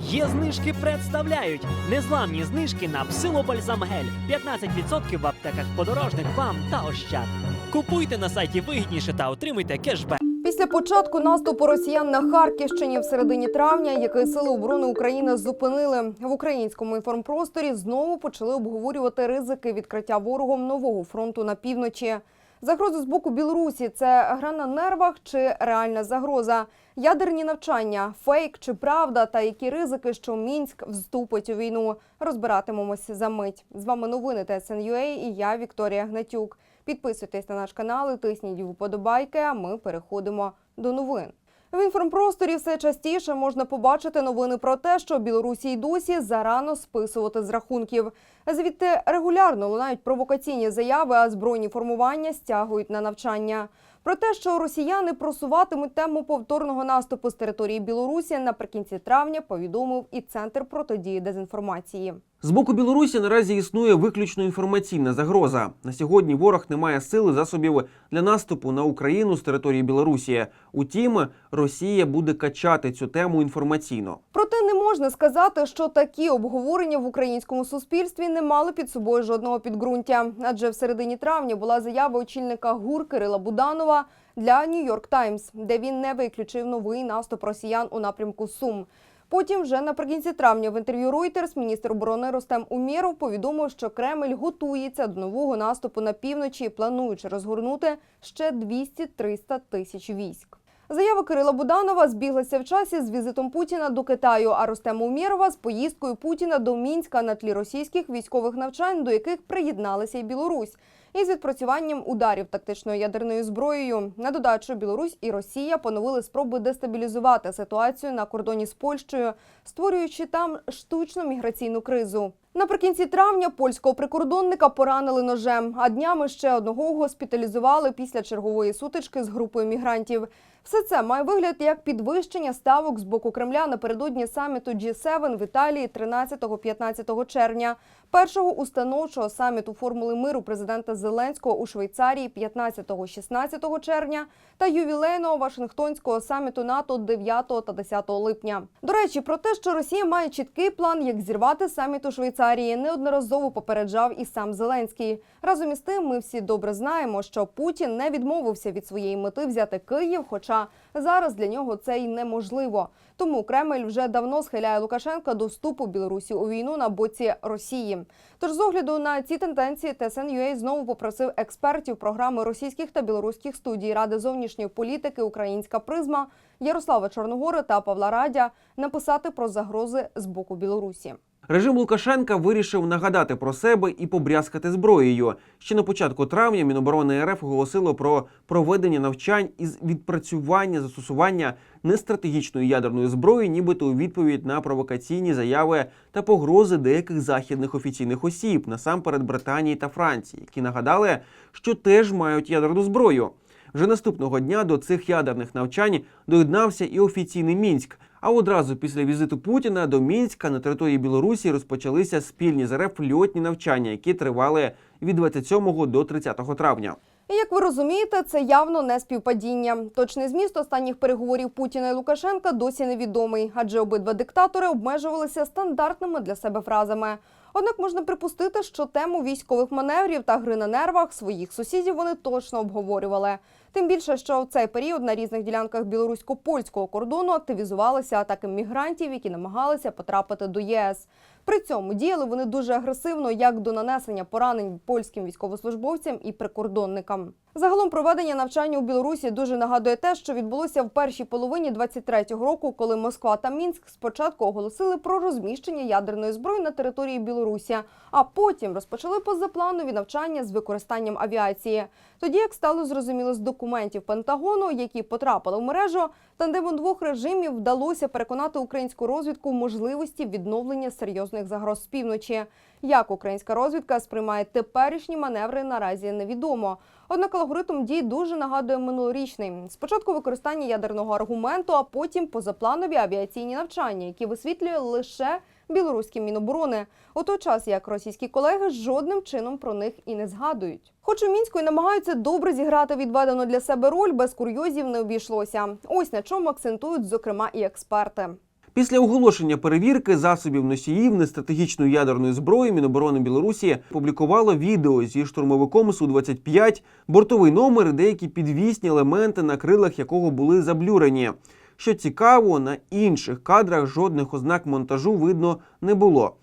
Є знижки представляють незламні знижки на псилобальзам гель 15% в аптеках подорожник вам та ощад. Купуйте на сайті вигідніше та отримуйте кешбек. Після початку наступу росіян на Харківщині в середині травня, який сили оборони України зупинили в українському інформпросторі, знову почали обговорювати ризики відкриття ворогом нового фронту на півночі. Загрози з боку Білорусі це гра на нервах чи реальна загроза, ядерні навчання, фейк чи правда, та які ризики, що Мінськ вступить у війну. розбиратимемось за мить. З вами новини ТСНЮА і я Вікторія Гнатюк. Підписуйтесь на наш канал і тисніть вподобайки. А ми переходимо до новин. В інформпросторі все частіше можна побачити новини про те, що Білорусі й досі зарано списувати з рахунків. Звідти регулярно лунають провокаційні заяви, а збройні формування стягують на навчання. Про те, що росіяни просуватимуть тему повторного наступу з території Білорусі наприкінці травня, повідомив і центр протидії дезінформації. З боку Білорусі наразі існує виключно інформаційна загроза. На сьогодні ворог не має сили засобів для наступу на Україну з території Білорусі. Утім, Росія буде качати цю тему інформаційно. Проте не можна сказати, що такі обговорення в українському суспільстві не мали під собою жодного підґрунтя. Адже в середині травня була заява очільника ГУР Кирила Буданова для Нью-Йорк Таймс, де він не виключив новий наступ росіян у напрямку Сум. Потім, вже наприкінці травня, в інтерв'ю Reuters міністр оборони Ростем Умєров повідомив, що Кремль готується до нового наступу на півночі, плануючи розгорнути ще 200-300 тисяч військ. Заява Кирила Буданова збіглася в часі з візитом Путіна до Китаю, а Ростема Умєрова з поїздкою Путіна до Мінська на тлі російських військових навчань, до яких приєдналася й Білорусь. І з відпрацюванням ударів тактичною ядерною зброєю на додачу Білорусь і Росія поновили спроби дестабілізувати ситуацію на кордоні з Польщею, створюючи там штучну міграційну кризу. Наприкінці травня польського прикордонника поранили ножем, а днями ще одного госпіталізували після чергової сутички з групою мігрантів. Все це має вигляд як підвищення ставок з боку Кремля напередодні саміту G7 в Італії 13-15 червня, першого установчого саміту формули миру президента Зеленського у Швейцарії 15-16 червня та ювілейного Вашингтонського саміту НАТО 9 та 10 липня. До речі, про те, що Росія має чіткий план, як зірвати саміт у Швейцарії, неодноразово попереджав і сам Зеленський. Разом із тим, ми всі добре знаємо, що Путін не відмовився від своєї мети взяти Київ, хоча зараз для нього це й неможливо. Тому Кремль вже давно схиляє Лукашенка до вступу Білорусі у війну на боці Росії. Тож, з огляду на ці тенденції, ТСН.UA знову попросив експертів програми російських та білоруських студій Ради зовнішньої політики Українська призма Ярослава Чорногори та Павла Радя написати про загрози з боку Білорусі. Режим Лукашенка вирішив нагадати про себе і побрязкати зброєю. Ще на початку травня Міноборони РФ оголосило про проведення навчань із відпрацювання застосування нестратегічної ядерної зброї, нібито у відповідь на провокаційні заяви та погрози деяких західних офіційних осіб, насамперед Британії та Франції, які нагадали, що теж мають ядерну зброю. Вже наступного дня до цих ядерних навчань доєднався і офіційний мінськ. А одразу після візиту Путіна до Мінська на території Білорусі розпочалися спільні з РФ льотні навчання, які тривали від 27 до 30 травня. Як ви розумієте, це явно не співпадіння. Точний зміст останніх переговорів Путіна і Лукашенка досі невідомий, адже обидва диктатори обмежувалися стандартними для себе фразами. Однак можна припустити, що тему військових маневрів та гри на нервах своїх сусідів вони точно обговорювали. Тим більше, що в цей період на різних ділянках білорусько-польського кордону активізувалися атаки мігрантів, які намагалися потрапити до ЄС. При цьому діяли вони дуже агресивно як до нанесення поранень польським військовослужбовцям і прикордонникам. Загалом проведення навчання у Білорусі дуже нагадує те, що відбулося в першій половині 23-го року, коли Москва та Мінськ спочатку оголосили про розміщення ядерної зброї на території Білорусі, а потім розпочали позапланові навчання з використанням авіації. Тоді, як стало зрозуміло з документів Пентагону, які потрапили в мережу, тандему двох режимів вдалося переконати українську розвідку в можливості відновлення серйозних загроз з півночі. Як українська розвідка сприймає теперішні маневри, наразі невідомо. Однак алгоритм дій дуже нагадує минулорічний. Спочатку використання ядерного аргументу, а потім позапланові авіаційні навчання, які висвітлює лише білоруські міноборони. У той час як російські колеги жодним чином про них і не згадують. Хоч у мінську й намагаються добре зіграти відведену для себе роль, без курйозів не обійшлося. Ось на чому акцентують зокрема і експерти. Після оголошення перевірки засобів носіїв нестратегічної ядерної зброї Міноборони Білорусі публікувало відео зі штурмовиком Су-25, бортовий номер і деякі підвісні елементи, на крилах якого були заблюрені. Що цікаво, на інших кадрах жодних ознак монтажу видно не було.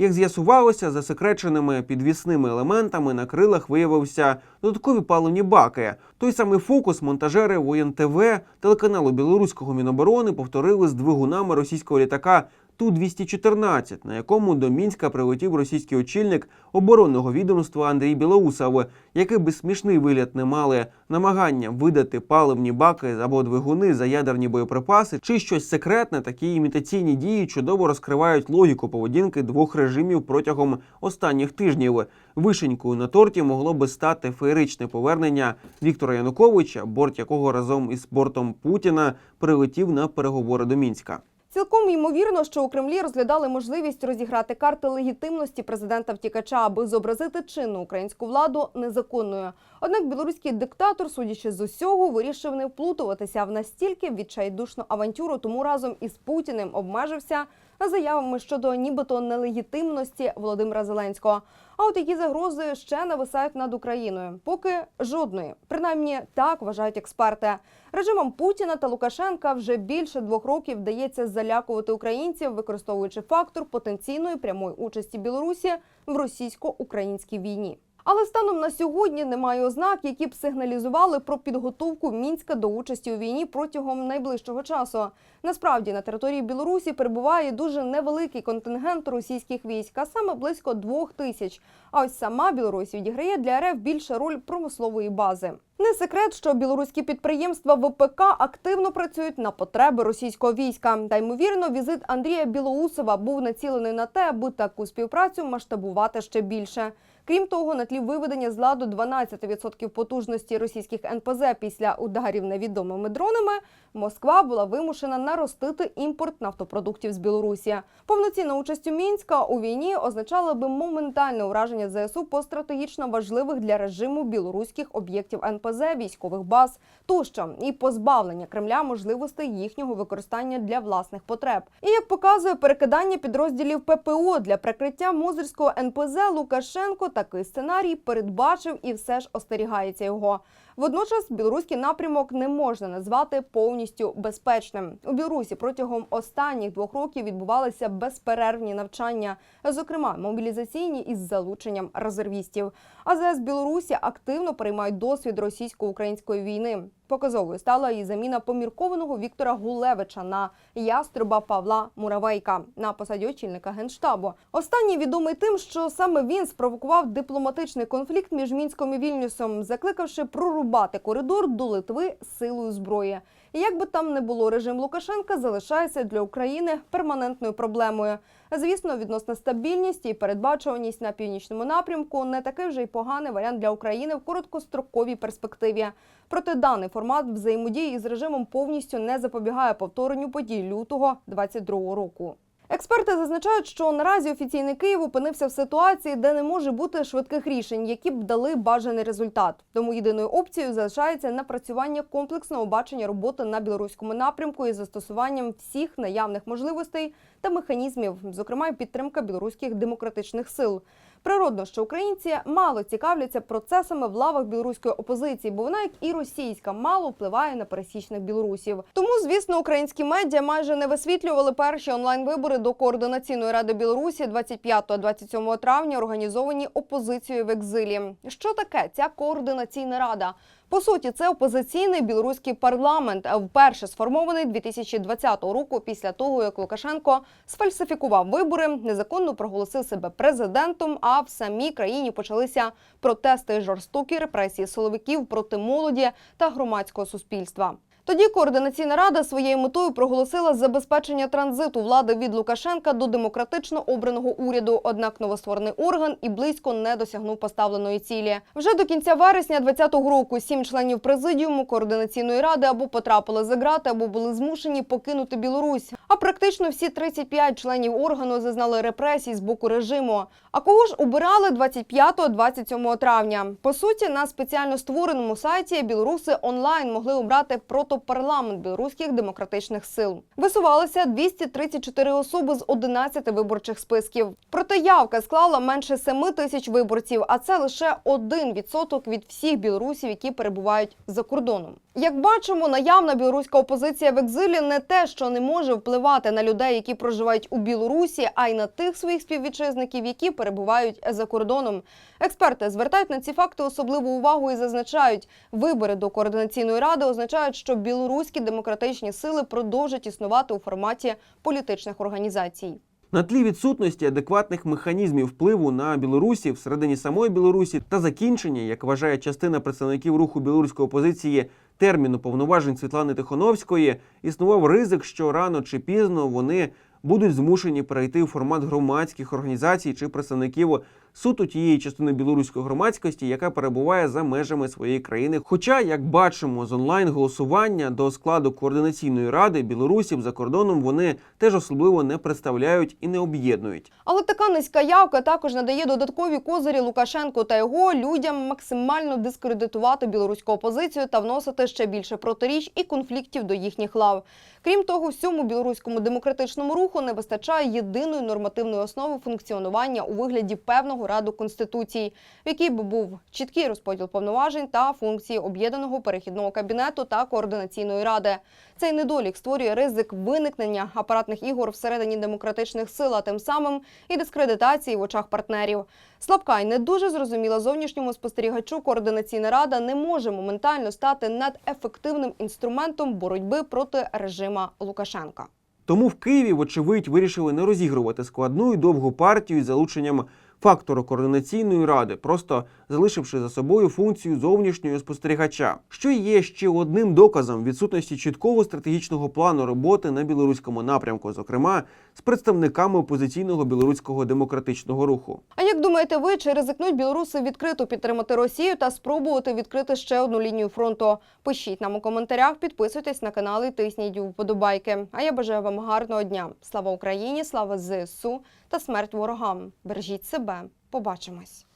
Як з'ясувалося, засекреченими підвісними елементами на крилах виявився додаткові паливні баки. Той самий фокус монтажери воєн ТВ телеканалу білоруського міноборони повторили з двигунами російського літака Ту-214, на якому до Мінська прилетів російський очільник оборонного відомства Андрій Білоусов, який би смішний вигляд не мали намагання видати паливні баки або двигуни за ядерні боєприпаси, чи щось секретне, такі імітаційні дії чудово розкривають логіку поведінки двох режимів протягом останніх тижнів. Вишенькою на торті могло би стати феєричне повернення Віктора Януковича, борт якого разом із бортом Путіна прилетів на переговори до Мінська. Цілком ймовірно, що у Кремлі розглядали можливість розіграти карти легітимності президента втікача, аби зобразити чинну українську владу незаконною. Однак білоруський диктатор, судячи з усього, вирішив не вплутуватися в настільки відчайдушну авантюру, тому разом із Путіним обмежився заявами щодо нібито нелегітимності Володимира Зеленського. А от які загрози ще нависають над Україною? Поки жодної, принаймні так вважають експерти. Режимам Путіна та Лукашенка вже більше двох років вдається залякувати українців, використовуючи фактор потенційної прямої участі Білорусі в російсько-українській війні. Але станом на сьогодні немає ознак, які б сигналізували про підготовку мінська до участі у війні протягом найближчого часу. Насправді на території Білорусі перебуває дуже невеликий контингент російських військ, а саме близько двох тисяч. А ось сама Білорусь відіграє для РФ більше роль промислової бази. Не секрет, що білоруські підприємства ВПК активно працюють на потреби російського війська. Та ймовірно, візит Андрія Білоусова був націлений на те, аби таку співпрацю масштабувати ще більше. Крім того, на тлі виведення з ладу 12% потужності російських НПЗ після ударів невідомими дронами, Москва була вимушена наростити імпорт нафтопродуктів з Білорусі. Повноцінна участь у Мінська у війні означала би моментальне ураження ЗСУ по стратегічно важливих для режиму білоруських об'єктів НПЗ, військових баз тощо і позбавлення Кремля можливостей їхнього використання для власних потреб. І як показує перекидання підрозділів ППО для прикриття Мозирського НПЗ, Лукашенко такий сценарій передбачив і все ж остерігається його. Водночас білоруський напрямок не можна назвати повністю безпечним. У Білорусі протягом останніх двох років відбувалися безперервні навчання, зокрема мобілізаційні із залученням резервістів. АЗС Білорусі активно переймають досвід російсько-української війни. Показовою стала і заміна поміркованого Віктора Гулевича на яструба Павла Муравейка на посаді очільника генштабу. Останній відомий тим, що саме він спровокував дипломатичний конфлікт між мінськом і Вільнюсом, закликавши прорубати коридор до Литви силою зброї. І як би там не було, режим Лукашенка залишається для України перманентною проблемою. Звісно, відносна стабільність і передбачуваність на північному напрямку не такий вже й поганий варіант для України в короткостроковій перспективі. Проте даний формат взаємодії з режимом повністю не запобігає повторенню подій лютого 22 року. Експерти зазначають, що наразі офіційний Київ опинився в ситуації, де не може бути швидких рішень, які б дали бажаний результат. Тому єдиною опцією залишається напрацювання комплексного бачення роботи на білоруському напрямку із застосуванням всіх наявних можливостей та механізмів, зокрема підтримка білоруських демократичних сил. Природно, що українці мало цікавляться процесами в лавах білоруської опозиції, бо вона, як і російська, мало впливає на пересічних білорусів. Тому, звісно, українські медіа майже не висвітлювали перші онлайн-вибори до координаційної ради Білорусі 25-27 травня, організовані опозицією в екзилі. Що таке ця координаційна рада? По суті, це опозиційний білоруський парламент, а вперше сформований 2020 року після того, як Лукашенко сфальсифікував вибори, незаконно проголосив себе президентом. А в самій країні почалися протести жорстокі репресії силовиків проти молоді та громадського суспільства. Тоді координаційна рада своєю метою проголосила забезпечення транзиту влади від Лукашенка до демократично обраного уряду. Однак новостворений орган і близько не досягнув поставленої цілі. Вже до кінця вересня 2020 року сім членів президіуму координаційної ради або потрапили за грати, або були змушені покинути Білорусь. А практично всі 35 членів органу зазнали репресій з боку режиму. А кого ж обирали 25-27 травня? По суті, на спеціально створеному сайті білоруси онлайн могли обрати прото парламент білоруських демократичних сил. Висувалися 234 особи з 11 виборчих списків. Проте явка склала менше 7 тисяч виборців, а це лише 1% від всіх білорусів, які перебувають за кордоном. Як бачимо, наявна білоруська опозиція в екзилі не те, що не може впливати на людей, які проживають у Білорусі, а й на тих своїх співвітчизників, які перебувають за кордоном. Експерти звертають на ці факти особливу увагу і зазначають, вибори до координаційної ради означають, що білоруські демократичні сили продовжать існувати у форматі політичних організацій. На тлі відсутності адекватних механізмів впливу на Білорусі всередині самої Білорусі та закінчення, як вважає частина представників руху білоруської опозиції, терміну повноважень Світлани Тихоновської, існував ризик, що рано чи пізно вони будуть змушені перейти у формат громадських організацій чи представників суто тієї частини білоруської громадськості, яка перебуває за межами своєї країни. Хоча, як бачимо, з онлайн голосування до складу координаційної ради білорусів за кордоном вони теж особливо не представляють і не об'єднують. Але така низька явка також надає додаткові козирі Лукашенку та його людям максимально дискредитувати білоруську опозицію та вносити ще більше протиріч і конфліктів до їхніх лав. Крім того, всьому білоруському демократичному руху не вистачає єдиної нормативної основи функціонування у вигляді певного раду конституції, в якій би був чіткий розподіл повноважень та функції об'єднаного перехідного кабінету та координаційної ради. Цей недолік створює ризик виникнення апаратних ігор всередині демократичних сил, а тим самим і дискредитації в очах партнерів. Слабка і не дуже зрозуміла зовнішньому спостерігачу координаційна рада не може моментально стати надефективним інструментом боротьби проти режима Лукашенка. Тому в Києві, вочевидь, вирішили не розігрувати складну і довгу партію із залученням фактору координаційної ради, просто залишивши за собою функцію зовнішнього спостерігача, що є ще одним доказом відсутності чіткого стратегічного плану роботи на білоруському напрямку, зокрема з представниками опозиційного білоруського демократичного руху. А як думаєте ви, чи ризикнуть білоруси відкрито підтримати Росію та спробувати відкрити ще одну лінію фронту? Пишіть нам у коментарях, підписуйтесь на канал і тисніть вподобайки. А я бажаю вам гарного дня. Слава Україні, слава ЗСУ та смерть ворогам. Бережіть себе. Побачимось.